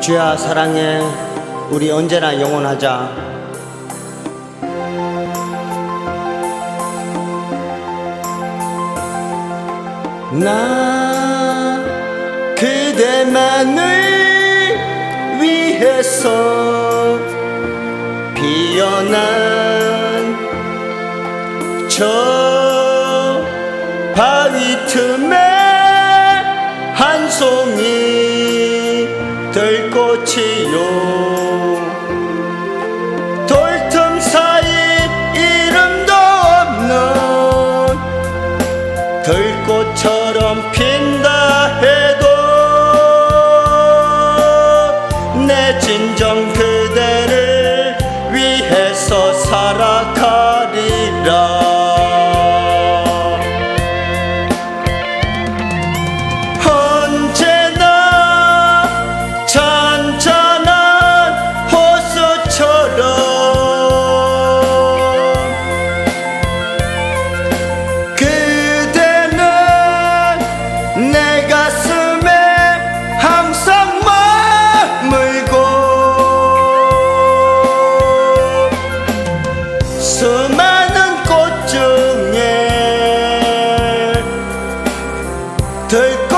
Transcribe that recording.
주야 사랑해. 우리 언제나 영원하자. 나 그대만을 위해서 피어난 저 꽃이요. 돌틈 사이 이름도 없는 들꽃처럼 핀다 해도 내 진정 take